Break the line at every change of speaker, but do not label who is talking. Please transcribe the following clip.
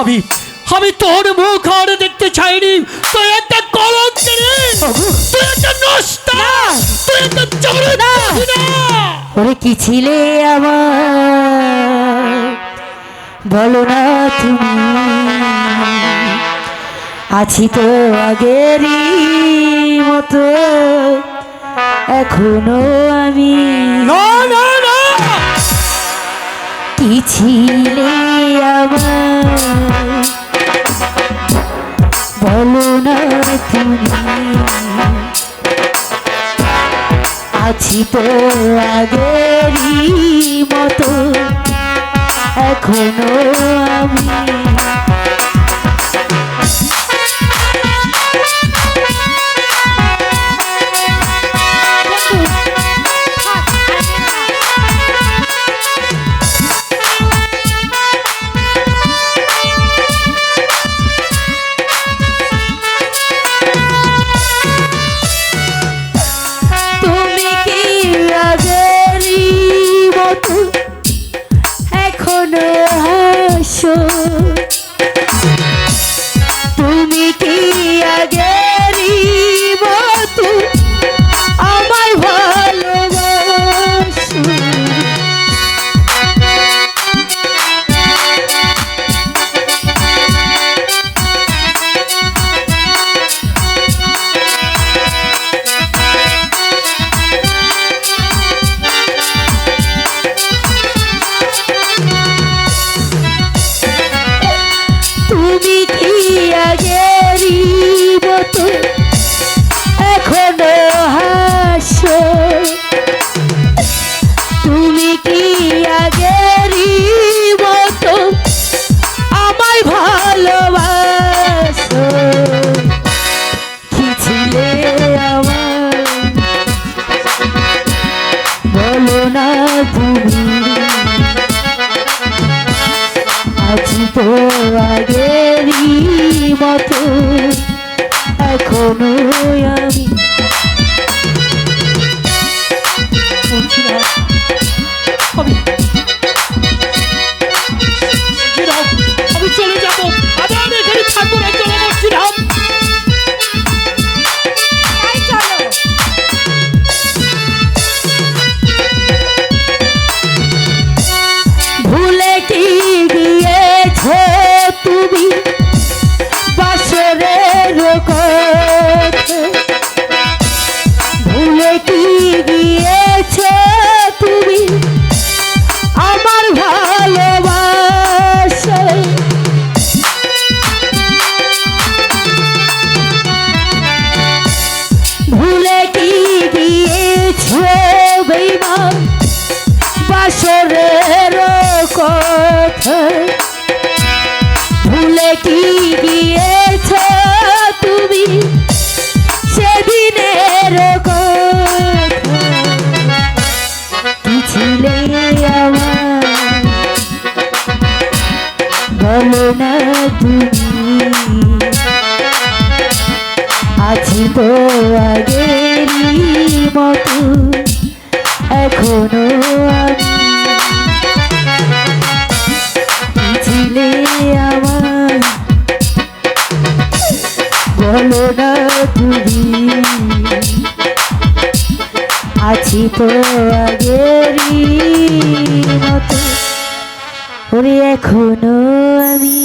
আমি আমি তোর মুখ আর দেখতে চাইনি। তুই একটা কলঙ্ক তুই একটা নষ্ট তুই একটা চরিত্রহীনা।
ওরে কি ছিলে আমার? বলো না তুমি। আছি তো আগেরই মতো এখনও আমি।
না না না।
কি ছিলে বলো না তুমি আছি তো আগেরই মতো এখনও আমি তুমি কি আগেরই মতো এখনও হাসো। তুমি কি আগেরই মতো আমার বলো না তুমি আছি তো আগেরই মতো এখনও আমি ছিলে আমার। বলো না তুমি, আছি তো আগেরই মতো। ওরে এখনও আমি